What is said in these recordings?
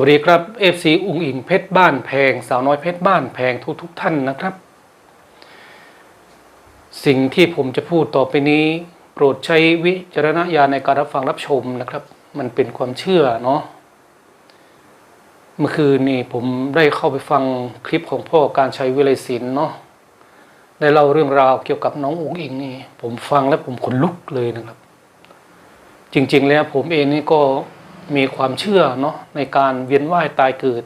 วัสดีครับ FC อุงอิงเพชรบ้านแพง สาวน้อยเพชรบ้านแพงทุกทุกท่านนะครับ สิ่งที่ผมจะพูดต่อไปนี้ โปรดใช้วิจารณญาณในการรับฟังรับชมนะครับ มันเป็นความเชื่อเนาะเมื่อคืนนี่ผมได้เข้าไปฟังคลิปของพ่อการใช้วิไลศิลป์เนาะได้เล่าเรื่องราวเกี่ยวกับน้องอุงอิงนี่ ผมฟังแล้วผมขนลุกเลยนะครับ จริง ๆ แล้วผมเองนี่ก็ มีความเชื่อเนาะในการเวียนว่ายตายเกิด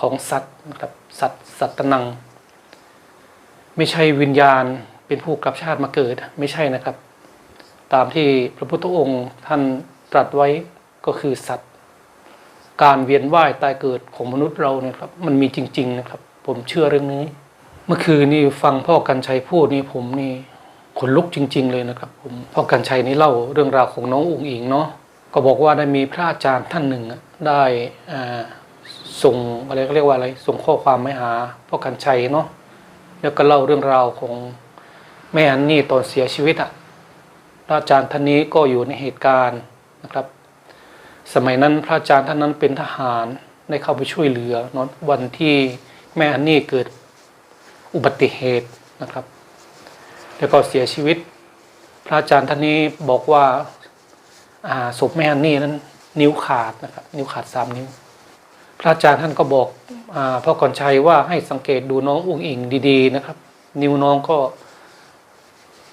ของสัตว์นะครับสัตว์สัตตนัง ไม่ใช่วิญญาณเป็นผู้กลับชาติมาเกิดไม่ใช่นะครับ ตามที่พระพุทธองค์ท่านตรัสไว้ก็คือสัตว์ การเวียนว่ายตายเกิดของมนุษย์เราเนี่ยครับมันมีจริง ๆนะครับ ผมเชื่อเรื่องนี้ เมื่อคืนนี่ฟังพ่อกันชัยพูดนี่ผมนี่ขนลุกจริง ๆ เลยนะครับ ผมพ่อกันชัยนี่เล่าเรื่องราวของน้องอุ๋งอิงเนาะ ก็บอกว่าได้มีพระอาจารย์ท่านหนึ่งได้ส่งอะไรเขาเรียกว่าอะไรส่งข้อความไปหาพ่อกันชัยเนาะแล้วก็เล่าเรื่องราวของแม่ฮันนี่ตอนเสียชีวิตอะพระอาจารย์ท่านนี้ก็อยู่ในเหตุการณ์นะครับ สมัยนั้นพระอาจารย์ท่านนั้นเป็นทหารได้เข้าไปช่วยเหลือเนาะวันที่แม่ฮันนี่เกิดอุบัติเหตุนะครับ แล้วก็เสียชีวิต พระอาจารย์ท่านนี้บอกว่า ศพแม่ฮันนี่นั้น นิ้วขาดนะครับ นิ้วขาดสามนิ้ว พระอาจารย์ท่านก็บอกอ่าพ่อกรชัยว่าให้สังเกตดูน้องอุ้งอิงดี ๆ นะครับ นิ้วน้องก็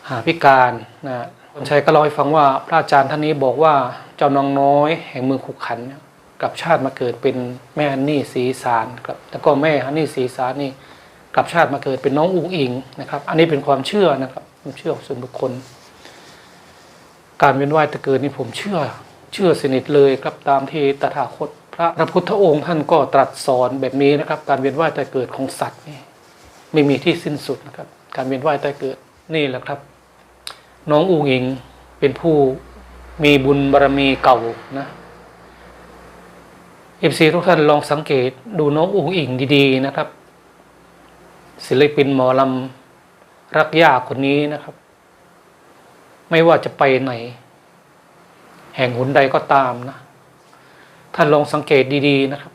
หาพิการนะกรชัยก็เล่าให้ฟังว่า พระอาจารย์ท่านนี้บอกว่าเจ้าน้องน้อย แห่งเมืองขุขันกับชาติมาเกิดเป็นแม่ฮันนี่สีสารครับแล้วก็แม่ฮันนี่สีสารนี่กับชาติมาเกิดเป็นน้องอุ้งอิงนะครับ อันนี้เป็นความเชื่อนะครับความเชื่อของส่วนบุคคล การเวียนว่ายตะเกิดนี่ผมเชื่อ เชื่อสนิทเลยครับตามที่ตถาคตพระพระพุทธองค์ท่านก็ตรัสสอนแบบนี้นะครับ การเวียนว่ายตายเกิดของสัตว์นี่ไม่มีที่สิ้นสุดนะครับ การเวียนว่ายตายเกิดนี่แหละครับ น้องอูงอิงเป็นผู้มีบุญบารมีเก่านะเอฟซีทุกท่านลองสังเกตดูน้องอูงอิงดีๆนะครับ ศิลปินหมอลำรักยากคนนี้นะครับ ไม่ว่าจะไปไหน แห่งหนใดก็ตามนะ ท่านลองสังเกตดีๆนะครับ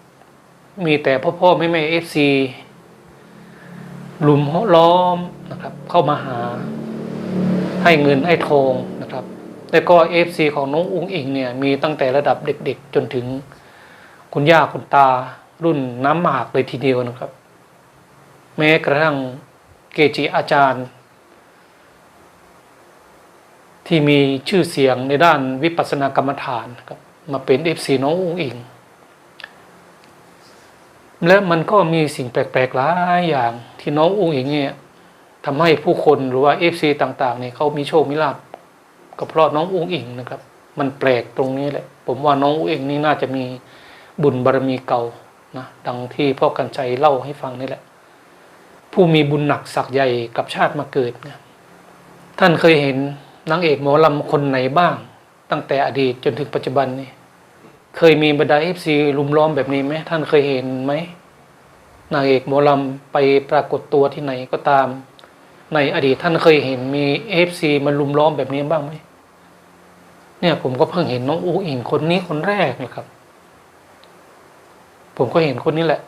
มีแต่พ่อพ่อแม่แม่เอฟซีลุมล้อมนะครับ เข้ามาหา ให้เงินให้ทองนะครับแล้วก็เอฟซีของน้องอุ้งอิงเนี่ย มีตั้งแต่ระดับเด็กๆ จนถึงคุณย่าคุณตารุ่นน้ำหมากเลยทีเดียวนะครับ แม้กระทั่งเกจิอาจารย์ ที่มีชื่อเสียงในด้านวิปัสสนากรรมฐานครับมาเป็นเอฟซีน้องอุ้งอิง และมันก็มีสิ่งแปลกๆหลายอย่างที่น้องอุ้งอิงเนี่ยทำให้ผู้คนหรือว่าเอฟซีต่างๆเนี่ยเขามีโชคมีลาภก็เพราะน้องอุ้งอิงนะครับ มันแปลกตรงนี้แหละ ผมว่าน้องอุ้งอิงนี่น่าจะมีบุญบารมีเก่านะดังที่พ่อกันใจเล่าให้ฟังนี่แหละ ผู้มีบุญหนักสักใหญ่กับชาติมาเกิดเนี่ยท่านเคยเห็น นางเอกหมอลำคนไหนบ้าง ตั้งแต่อดีตจนถึงปัจจุบันนี่เคยมีบรรดาเอฟซีลุมล้อมแบบนี้ไหมท่านเคยเห็นไหมนางเอกหมอลำไปปรากฏตัวที่ไหนก็ตาม ในอดีตท่านเคยเห็นมีเอฟซีมาลุมล้อมแบบนี้บ้างไหมเนี่ยผมก็เพิ่งเห็นน้องอูอิงคนนี้คนแรกนะครับ ผมก็เห็นคนนี้แหละ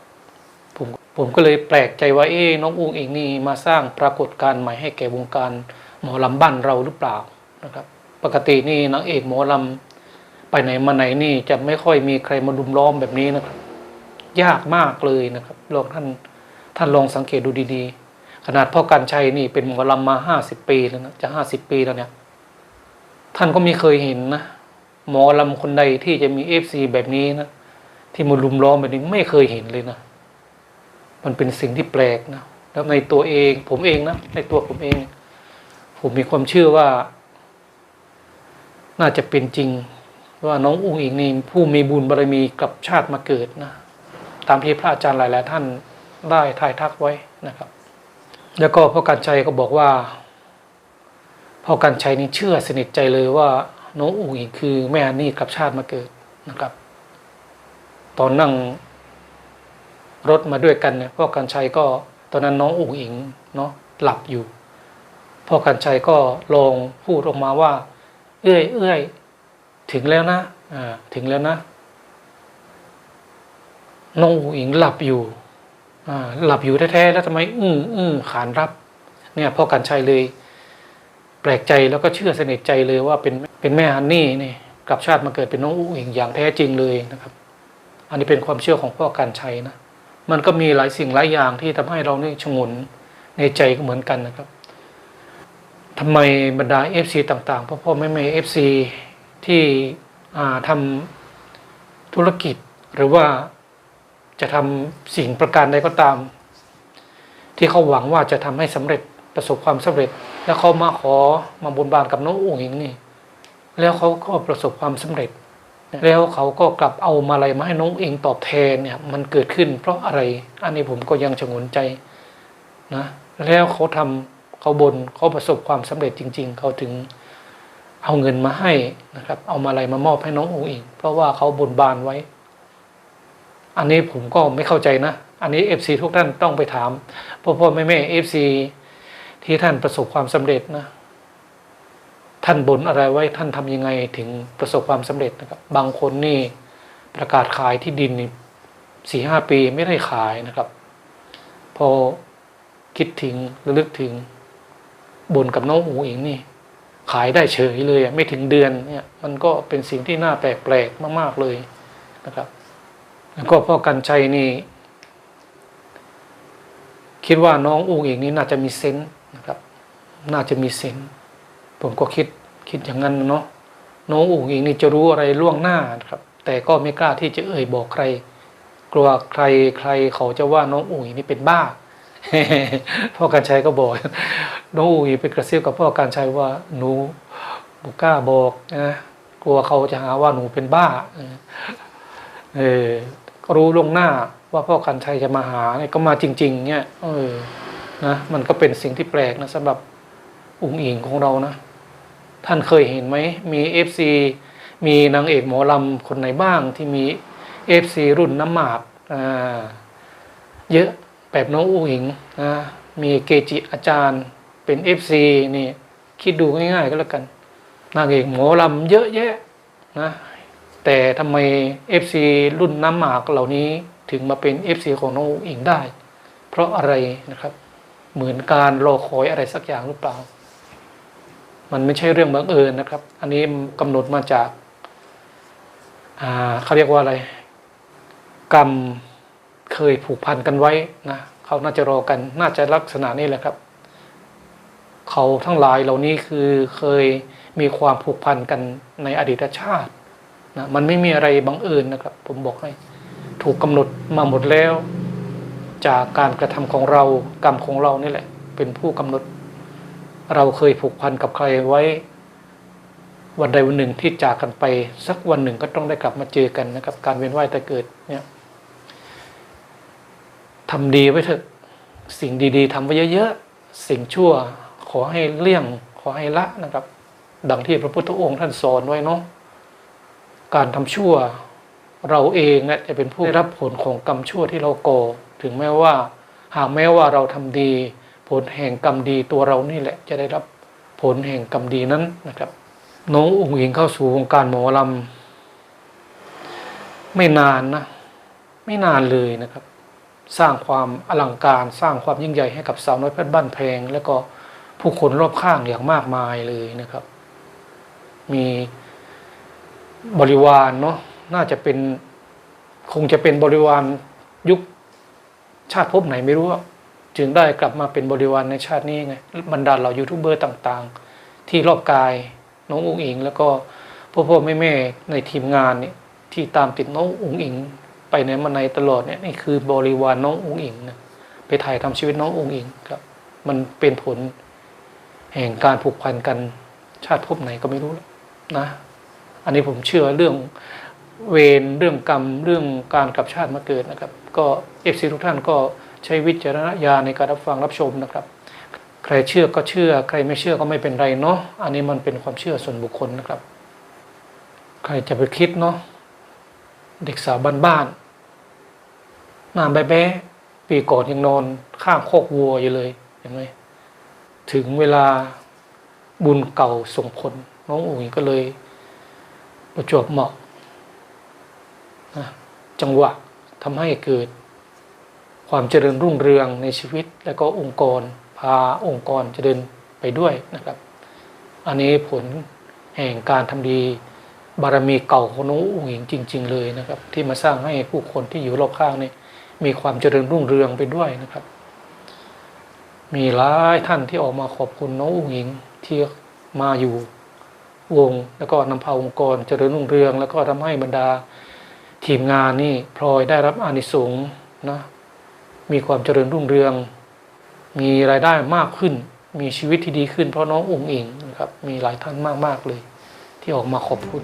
ผมผมก็เลยแปลกใจว่าเอ๊น้องอูอิงนี่มาสร้างปรากฏการณ์ใหม่ให้แก่วงการ หมอลำบ้านเราหรือเปล่านะครับ ปกตินี่นางเอกหมอลำไปไหนมาไหนนี่จะไม่ค่อยมีใครมาลุมล้อมแบบนี้นะครับ ยากมากเลยนะครับลองท่านท่านลองสังเกตดูดีๆ ขนาดพ่อกันชัยนี่เป็นหมอลำมาห้าสิบปีแล้วนะจะห้าสิบปีแล้วเนี่ย ท่านก็ไม่เคยเห็นนะหมอลำคนใดที่จะมีเอฟซีแบบนี้นะที่มาลุมล้อมแบบนี้ไม่เคยเห็นเลยนะมันเป็นสิ่งที่แปลกนะแล้วในตัวเองผมเองนะในตัวผมเอง ผมมีความเชื่อว่า น่าจะเป็นจริง ว่าน้องอุ้งอิงนี่ผู้มีบุญบารมีกับชาติมาเกิดนะ ตามที่พระอาจารย์หลาย ๆ ท่านได้ทายทักไว้นะครับ แล้วก็พ่อการชัยก็บอกว่าพ่อการชัยนี่เชื่อสนิทใจเลยว่า น้องอุ้งอิงคือแม่ฮันนี่กับชาติมาเกิดนะครับ ตอนนั่งรถมาด้วยกันเนี่ยพ่อกันชัยก็ตอนนั้นน้องอุ๋งอิงเนาะหลับอยู่ พ่อกันชัยก็ลองพูดออกมาว่า เอ้ยเอ้ยถึงแล้วนะอ่าถึงแล้วนะน้องอุ๋งอิงหลับอยู่อ่าหลับอยู่แท้ๆแล้วทำไมอื้ออื้อขานรับ เนี่ยพ่อกันชัยเลย แปลกใจแล้วก็เชื่อสนิทใจเลยว่าเป็นเป็นแม่ฮันนี่นี่กลับชาติมาเกิดเป็นน้องอุ๋งอิงอย่างแท้จริงเลยนะครับ อันนี้เป็นความเชื่อของพ่อกันชัยนะมันก็มีหลายสิ่งหลายอย่างที่ทำให้เราเนี่ยชงนในใจก็เหมือนกันนะครับ ทำไมบรรดาเอฟซีต่างๆพ่อพ่อแม่แม่เอฟซีที่อ่าทำธุรกิจหรือว่าจะทำสิ่งประการใดก็ตาม ที่เขาหวังว่าจะทำให้สำเร็จประสบความสำเร็จ แล้วเขามาขอมาบนบานกับน้องอุ๋งอิงนี่ แล้วเขาก็ประสบความสำเร็จ แล้วเขาก็กลับเอามาอะไรมาให้น้องเองตอบแทนเนี่ย มันเกิดขึ้น เพราะอะไร อันนี้ผมก็ยังชงนใจนะแล้วเขาทำ เขาบนเขาประสบความสำเร็จจริง ๆ เขาถึงเอาเงินมาให้นะครับ เอามาอะไรมามอบให้น้ององเองเพราะว่าเขาบนบานไว้ อันนี้ผมก็ไม่เข้าใจนะ อันนี้เอฟซีทุกท่านต้องไปถามพ่อพ่อแม่แม่เอฟซีที่ท่านประสบความสำเร็จนะท่านบนอะไรไว้ท่านทำยังไงถึงประสบความสำเร็จนะครับ บางคนนี่ประกาศขายที่ดินนี่สี่ห้าปีไม่ได้ขายนะครับ พอคิดถึงระลึกถึง บนกับน้องหูเองนี่ ขายได้เฉยเลยไม่ถึงเดือนเนี่ยมันก็เป็นสิ่งที่น่าแปลกๆมาก ๆเลยนะครับ แล้วก็พ่อกันชัยนี่ คิดว่าน้องอูเองนี่น่าจะมีเซนส์นะครับ น่าจะมีเซนส์ผมก็คิดคิดอย่างนั้นเนาะน้องอูเองนี่จะรู้อะไรล่วงหน้านะครับ แต่ก็ไม่กล้าที่จะเอ่ยบอกใคร กลัวใครใครเขาจะว่าน้องอูนี่เป็นบ้า พ่อการชัยก็บอกน้องอูอีไปกระซิบกับพ่อการชัยว่าหนูบุกล้าบอกนะกลัวเขาจะหาว่าหนูเป็นบ้าเออรู้ล่วงหน้าว่าพ่อกันชัยจะมาหาเนี่ยก็มาจริง ๆ เนี่ยเออนะมันก็เป็นสิ่งที่แปลกนะสำหรับอุ๋งอิงของเรานะ ท่านเคยเห็นไหมมีเอฟซีมีนางเอกหมอลำคนไหนบ้างที่มีเอฟซีรุ่นน้ำหมากอ่าเยอะ แบบน้องอุ๋งอิงนะมีเกจิอาจารย์เป็นเอฟซีนี่คิดดูง่ายๆก็แล้วกันนางเอกหมอลำเยอะแยะนะแต่ทำไม FC รุ่นน้ำหมากเหล่านี้ถึงมาเป็น FC ของน้องอุ๋งอิงได้ เพราะอะไรนะครับ เหมือนการรอคอยอะไรสักอย่างหรือเปล่า มันไม่ใช่เรื่องบังเอิญนะครับ อันนี้กำหนดมาจาก อ่าเขาเรียกว่าอะไร กรรม เคยผูกพันกันไว้นะเขาน่าจะรอกันน่าจะลักษณะนี้แหละครับ เขาทั้งหลายเหล่านี้คือเคยมีความผูกพันกันในอดีตชาตินะมันไม่มีอะไรบังเอิญนะครับ ผมบอกให้ ถูกกำหนดมาหมดแล้ว จากการกระทำของเรากรรมของเรานี่แหละ เป็นผู้กำหนด เราเคยผูกพันกับใครไว้ วันใดวันหนึ่งที่จากกันไป สักวันหนึ่งก็ต้องได้กลับมาเจอกันนะครับ การเวียนว่ายแต่เกิดเนี่ย ทำดีไว้เถอะ สิ่งดีๆทำไว้เยอะๆ สิ่งชั่วขอให้เลี่ยง ขอให้ละนะครับ ดังที่พระพุทธองค์ท่านสอนไว้เนาะการทำชั่วเราเองนะจะเป็นผู้ได้รับผลของกรรมชั่วที่เราก่อถึงแม้ว่า หากแม้ว่าเราทำดี ผลแห่งกรรมดีตัวเรานี่แหละ จะได้รับผลแห่งกรรมดีนั้นนะครับ น้องอุ๋งอิงเข้าสู่วงการหมอลำไม่นานนะ ไม่นานเลยนะครับ สร้างความอลังการ สร้างความยิ่งใหญ่ให้กับสาวน้อยเพชรบ้านแพง แล้วก็ผู้คนรอบข้างอย่างมากมายเลยนะครับ มีบริวารเนาะน่าจะเป็นคงจะเป็นบริวารยุคชาติภพไหนไม่รู้จึงได้กลับมาเป็นบริวารในชาตินี้ไงบรรดาเหล่ายูทูบเบอร์ต่าง ๆ ที่รอบกายน้องอุ๋งอิง แล้วก็พ่อพ่อแม่แม่ในทีมงานเนี่ยที่ตามติดน้องอุ๋งอิง ไปในมาในตลอดเนี่ยนี่คือบริวารน้องอุ๋งอิงนะไปถ่ายทำชีวิตน้องอุ๋งอิงครับ มันเป็นผลแห่งการผูกพันกันชาติภพไหนก็ไม่รู้นะ อันนี้ผมเชื่อเรื่องเวรเรื่องกรรมเรื่องการกลับชาติมาเกิดนะครับ ก็เอฟซีทุกท่านก็ใช้วิจารณญาณในการรับฟังรับชมนะครับ ใครเชื่อก็เชื่อ ใครไม่เชื่อก็ไม่เป็นไรเนาะอันนี้มันเป็นความเชื่อส่วนบุคคลนะครับ ใครจะไปคิดเนาะเด็กสาวบ้านๆ หน้าแบ๊ะปีก่อนยังนอนข้างโคกวัวอยู่เลยเห็นไหมถึงเวลาบุญเก่าส่งผลน้องอุ๋ยก็เลย ประจวบเหมาะจังหวะทำให้เกิดความเจริญรุ่งเรืองในชีวิต และก็องค์กรพาองค์กรเจริญไปด้วยนะครับ อันนี้ผลแห่งการทำดีบารมีเก่าของน้องอุ๋งอิงจริง ๆ เลยนะครับ ที่มาสร้างให้ผู้คนที่อยู่รอบข้างนี่ มีความเจริญรุ่งเรืองไปด้วยนะครับ มีหลายท่านที่ออกมาขอบคุณน้องอุ๋งอิงที่มาอยู่วง แล้วก็นำพาองค์กรเจริญรุ่งเรือง แล้วก็ทำให้บรรดาทีมงานนี่พลอยได้รับอานิสงส์นะมีความเจริญรุ่งเรือง มีรายได้มากขึ้น มีชีวิตที่ดีขึ้น เพราะน้องอุ๋งอิงนะครับ มีหลายท่านมาก ๆ เลย ที่ออกมาขอบคุณ